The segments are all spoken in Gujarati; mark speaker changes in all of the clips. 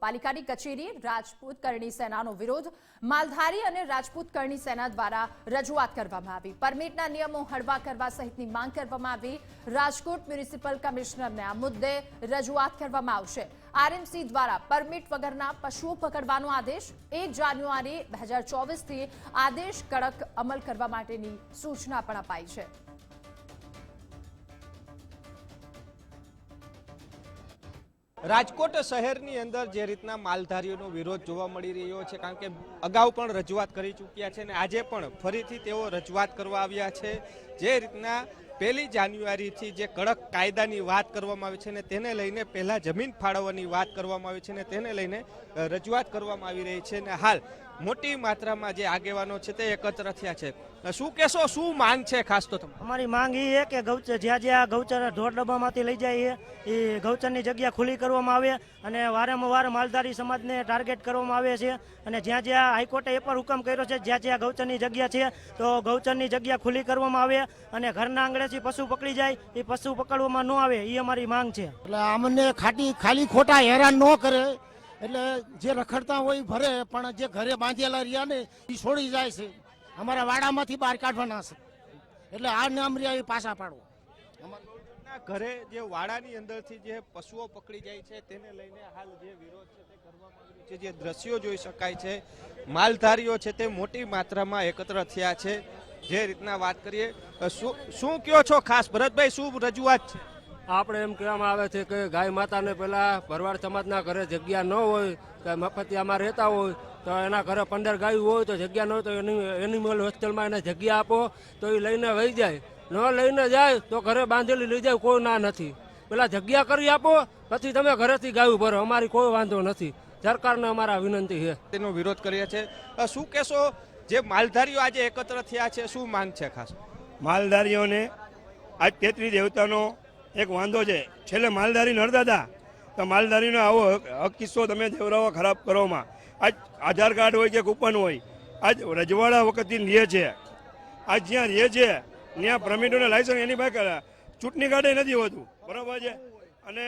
Speaker 1: પાલિકાની કચેરી રાજપૂત કરણી સેનાનો વિરોધ, માલધારી અને રાજપૂત કરણી સેના દ્વારા રજૂઆત કરવામાં આવી. પરમિટના નિયમો હળવા કરવા સહિતની માંગ કરવામાં આવી. રાજકોટ મ્યુનિસિપલ કમિશનરને આ મુદ્દે રજૂઆત કરવામાં આવશે. આરએમસી દ્વારા પરમિટ વગરના પશુઓ પકડવાનો આદેશ એક જાન્યુઆરી બે હજાર ચોવીસથી આદેશ કડક અમલ કરવા માટેની સૂચના પણ અપાઈ છે.
Speaker 2: રાજકોટ શહેરની અંદર જે રીતના માલધારીઓનો વિરોધ જોવા મળી રહ્યો છે, કારણ કે અગાઉ પણ રજૂઆત કરી ચૂક્યા છે અને આજે પણ ફરીથી તેઓ રજૂઆત કરવા આવ્યા છે. જે રીતના પહેલી જાન્યુઆરીથી જે કડક કાયદાની વાત કરવામાં આવી છે ને તેને લઈને પહેલાં જમીન ફાળવવાની વાત કરવામાં આવી છે ને તેને લઈને રજૂઆત કરવામાં આવી રહી છે ને હાલ મોટી માત્રામાં જે આગેવાનો છે તે એકત્ર થયા છે. શું કહેશો? શું માંગ છે ખાસ તો તમે
Speaker 3: અમારી માંગ એ છે કે ગૌચર, જ્યાં જ્યાં ગૌચર ઢોર ડબ્બામાંથી લઈ જાય એ ગૌચરની જગ્યા ખુલ્લી કરવામાં આવે અને વારંવાર માલધારી સમાજને ટાર્ગેટ કરવામાં આવે છે. અને જ્યાં જ્યાં હાઈકોર્ટે એ પણ હુકમ કર્યો છે, જ્યાં જ્યાં ગૌચરની જગ્યા છે, તો ગૌચરની જગ્યા ખુલ્લી કરવામાં આવે અને ઘરના આંગણેથી પશુ પકડી જાય એ પશુ પકડવામાં ન આવે એ અમારી માંગ છે.
Speaker 4: એટલે અમને ખાટી ખાલી ખોટા હેરાન ન કરે. એટલે જે રખડતા હોય એ ભરે પણ જે ઘરે બાંધેલા રહ્યા ને એ છોડી જાય છે. અમારા વાડામાંથી બહાર કાઢવાના છે. એટલે આ નામ રહ્યા એ પાછા
Speaker 2: પાડવો ઘરે જે વાડાની અંદરથી જે પશુઓ પકડી જાય છે તેને લઈને હાલ જે વિરોધ છે તે કરવામાં આવ્યો છે જે દ્રશ્યો જોઈ શકાય છે. માલધારીઓ છે તે મોટી માત્રામાં એકત્ર થયા છે. જે રીતના વાત કરીએ શું શું કયો છો ખાસ? ભરતભાઈ શું રજૂઆત છે?
Speaker 5: આપણે એમ કહેવામાં આવે છે કે ગાય માતાને પેલા ભરવાડ સમાજના ઘરે જગ્યા ન હોય કે મફતિયામાં રહેતા હોય તો એના ઘરે પંદર ગાયું હોય તો જગ્યા ન હોય તો એની એનિમલ હોસ્ટેલમાં એને જગ્યા આપો તો એ લઈને વહી જાય. ન લઈને જાય તો ઘરે બાંધેલી લઈ જાય કોઈ ના નથી. પેલા જગ્યા કરી આપો પછી તમે ઘરેથી ગાયું ભરો. અમારી કોઈ વાંધો નથી. સરકારને અમારા વિનંતી છે.
Speaker 2: તેનો વિરોધ કરીએ છે. શું કહેશો જે માલધારીઓ આજે એકત્ર થયા છે, શું માંગ છે ખાસ?
Speaker 6: માલધારીઓને આજ તેત્રી દેવતાનો એક વાંધો છે. છેલ્લે માલધારી નડતા તો માલધારીનો આવો હક કિસ્સો તમે દેવરાવો ખરાબ કરોમાં આજ આધાર કાર્ડ હોય કે કૂપન હોય, આજ રજવાડા વખતથી લે છે. આજ જ્યાં રહે છે, ત્યાં પ્રમિટોને લાયસન્સ એની પાસે ચૂંટણી કાર્ડે નથી હોતું. બરાબર છે? અને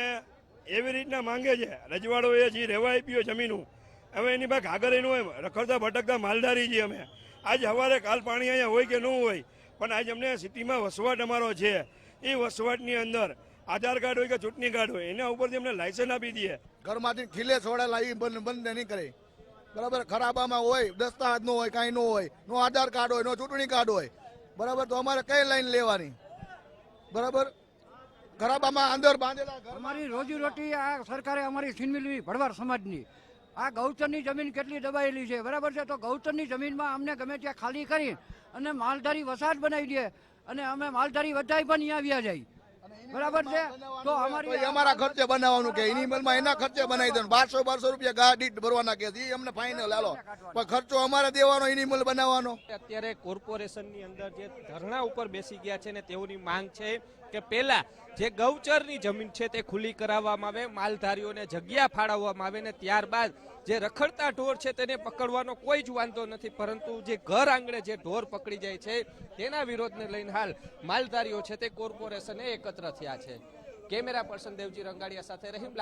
Speaker 6: એવી રીતના માંગે છે. રજવાડો એ જે રહેવા આપ્યો જમીનું હવે એની પાસે આગળ એનું હોય રખડતા ભટકતા માલધારી છીએ અમે. આજ સવારે કાલ પાણી અહીંયા હોય કે ન હોય પણ આજ અમને સિટીમાં વસવાટ અમારો છે. એ વસવાટની અંદર આધાર કાર્ડ હોય કે ચૂંટણી કાર્ડ હોય એના ઉપરથી અમને લાયસન્સ આપી દઈએ.
Speaker 4: ઘરમાંથી ખીલે છોડા લાવી બંધ બંધ નહીં કરે. બરાબર ખરાબામાં હોય દસ્તાવેજ નો હોય કાંઈ નો હોય નો આધાર કાર્ડ હોય નો ચૂંટણી કાર્ડ હોય. બરાબર તો અમારે કઈ લાઈન લેવાની? બરાબર? ખરાબામાં અંદર બાંધેલા ઘર
Speaker 7: અમારી રોજીરોટી આ સરકારે અમારી છીનવી ભડવાર સમાજની. આ ગૌચરની જમીન કેટલી દબાયેલી છે? બરાબર છે? તો ગૌચરની જમીનમાં અમને ગમે ત્યાં ખાલી કરી અને માલધારી વસાહત બનાવી દે અને અમે માલધારી વધાઈ પણ અહીંયા આવ્યા જાય. બરાબર છે? તો અમારી
Speaker 4: અમારા ખર્ચે બનાવવાનું કે એનિમલમાં એના ખર્ચે બનાવી દેવાનું બારસો બારસો રૂપિયા ગા દીઠ ભરવાના કે. અમને ફાઇનલ હાલો. પણ ખર્ચો અમારે દેવાનો એનિમલ બનાવવાનો.
Speaker 2: અત્યારે કોર્પોરેશનની અંદર જે ધરણા ઉપર બેસી ગયા છે ને તેઓની માંગ છે કે પહેલા જે ગૌચરની જમીન છે તે ખુલ્લી કરાવવામાં આવે, માલધારીઓને જગ્યા ફાળવવામાં આવે ને ત્યારબાદ જે રખડતા ઢોર છે તેને પકડવાનો કોઈ જ વાંધો નથી, પરંતુ જે ઘર આંગણે જે ઢોર પકડી જાય છે, તેના વિરોધને લઈને હાલ માલધારીઓ છે તે કોર્પોરેશને એકત્ર થયા છે. કેમેરા પર્સન દેવજી રંગાડિયા સાથે રહીમ